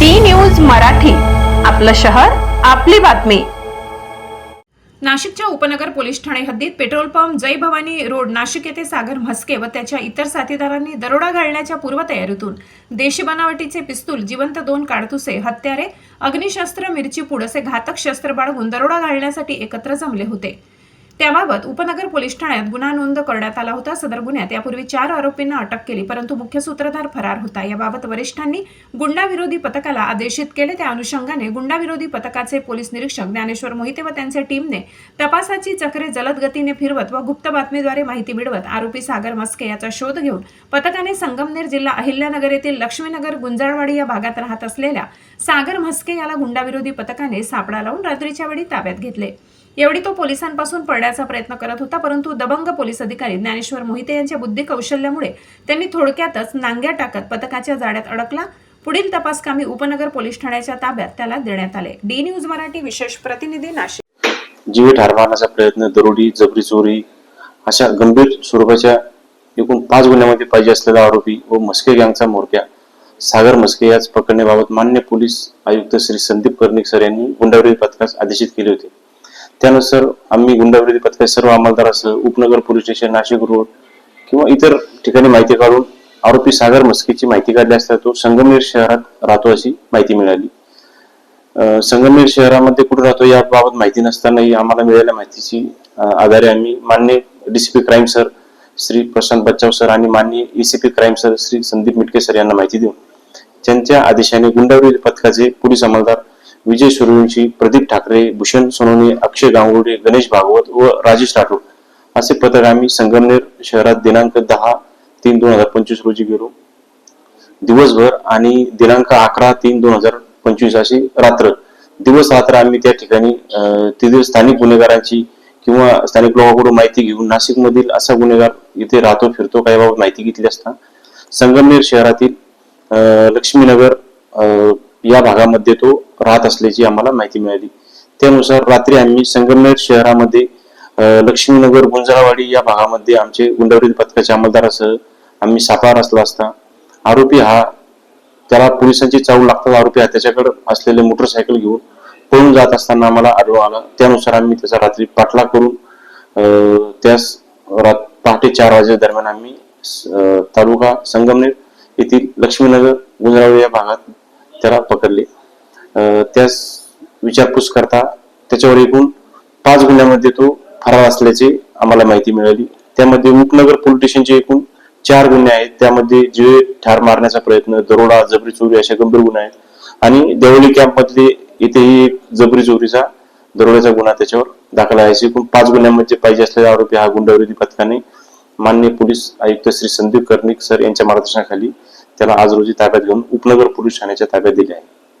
D news Marathi आपलं शहर आपली बातमी. नाशिकच्या उपनगर पोलीस ठाणे हद्दीत petrol pump Jay Bhavani road Nashik येथे सागर म्हस्के व त्याच्या इतर साथीदारांनी दरोडा घालण्याच्या पूर्वतयारीतून देशी बनावटीचे पिस्तूल जिवंत दोन काडतुसे हत्यारे अग्निशस्त्र मिरची पूड असे घातक शस्त्र बाळगून दरोडा घालण्यासाठी एकत्र जमले होते. त्याबाबत उपनगर पोलीस ठाण्यात गुन्हा नोंद करण्यात आला होता. सदर गुन्ह्यात यापूर्वी चार आरोपींना अटक केली परंतु मुख्य सूत्रधार फरार होता. याबाबत वरिष्ठांनी गुंडाविरोधी पथकाला आदेशित केले. त्या अनुषंगाने गुंडाविरोधी पथकाचे पोलीस निरीक्षक ज्ञानेश्वर मोहिते व त्यांच्या टीमने तपासाची चक्रे जलद गतीने फिरवत व गुप्त बातमीद्वारे माहिती मिळवत आरोपी सागर मस्के याचा शोध घेऊन पथकाने संगमनेर जिल्हा अहिल्यानगर येथील लक्ष्मीनगर गुंजाळवाडी या भागात राहत असलेल्या सागर म्हस्के याला गुंडाविरोधी पथकाने सापडा लावून रात्रीच्या वेळी ताब्यात घेतले. एवढी तो पोलिसांपासून पळण्याचा प्रयत्न करत होता परंतु दबंग पोलीस अधिकारी ज्ञानेश्वर मोहिते यांच्या बुद्धी कौशल्यामुळे त्यांनी थोडक्यातच नांग्या टाकत पथकाच्या जाड्यात अडकला. पुढील तपासकामी उपनगर पोलीस ठाण्याच्या ताब्यात त्याला देण्यात आले. डी न्यूज मराठी विशेष प्रतिनिधी नाशिक. जीव ठार प्रयत्न दरोडी जबरी चोरी अशा गंभीर स्वरूपाच्या एकूण पाच गुन्ह्यामध्ये पाहिजे असलेला आरोपी व मस्के गँगचा मोरक्या सागर मस्के याच पकडण्याबाबत मान्य पोलीस आयुक्त श्री संदीप कर्णिक सर यांनी गुंडाविरोधी पथकास आदेशित केले होते. त्यानुसार आम्ही गुंडाविरोधी पथकाचे सर्व अंमलदारासह उपनगर पोलीस स्टेशन नाशिक रोड किंवा इतर ठिकाणी माहिती काढून आरोपी सागर मस्कीची माहिती काढली असता तो संगमनेर शहरात राहतो अशी माहिती मिळाली. संगमनेर शहरामध्ये कुठे राहतो याबाबत माहिती नसतानाही आम्हाला मिळालेल्या माहितीची आधारे आम्ही मान्य DCP crime sir Shri Prashant Bachchav sir आणि मान्य ACP crime sir Shri Sandeep Mitke sir यांना माहिती देऊन त्यांच्या आदेशाने गुंडाविरोधी पथकाचे पोलीस अंमलदार विजय सूर्यवंशी प्रदीप ठाकरे भूषण सोनवणे अक्षय गांगुडे गणेश भागवत व राजेश राठोड. असे पथक आम्ही संगमनेर शहरात दिनांक दहा तीन दोन हजार पंचवीस रोजी गेलो. दिवसभर आणि दिनांक अकरा तीन दोन हजार पंचवीस अशी रात्र. दिवस रात्र आम्ही त्या ठिकाणी तिथे स्थानिक गुन्हेगारांची किंवा स्थानिक लोकांकडून माहिती घेऊन नाशिक मधील असा गुन्हेगार इथे राहतो फिरतो काय बाबत माहिती घेतली असता संगमनेर शहरातील लक्ष्मीनगर या भागामध्ये तो राहत असल्याची आम्हाला माहिती मिळाली. त्यानुसार रात्री आम्ही संगमनेर शहरामध्ये लक्ष्मीनगर गुंजाळवाडी या भागामध्ये आमचे गुंडावरील पथकाच्या अंमलदारासह आम्ही सापळा असला असता. आरोपी हा त्याला पोलिसांची चावल लागतात आरोपी हा त्याच्याकडे असलेले मोटरसायकल घेऊन पळून जात असताना आम्हाला आढळून आला. त्यानुसार आम्ही त्याचा रात्री पाठलाग करून अं, त्यास रात पहाटे चार वाजे दरम्यान आम्ही तालुका संगमनेर येथील लक्ष्मीनगर गुंजरावली या भागात त्याला पकडले. त्यास विचारपूस करता त्याच्यावर एकूण पाच गुन्ह्यामध्ये तो फरार असल्याचे आम्हाला माहिती मिळाली. त्यामध्ये उपनगर पोलीस स्टेशनचे एकूण चार गुन्हे आहेत. त्यामध्ये जीवे ठार मारण्याचा प्रयत्न दरोडा जबरी चोरी अशा गंभीर गुन्हे आहेत. आणि देवली कॅम्प मधले इथेही एक जबरी चोरीचा दरोड्याचा गुन्हा त्याच्यावर दाखल आहे. एकूण पाच गुन्ह्यांमध्ये पाहिजे असलेला आरोपी हा गुंडाविरोधी पथकाने मान्य पोलीस आयुक्त श्री संदीप कर्णिक सर यांच्या मार्गदर्शनाखाली त्याला आज रोजी ताब्यात घेऊन उपनगर पोलीस ठाण्याच्या ताब्यात दिले आहे.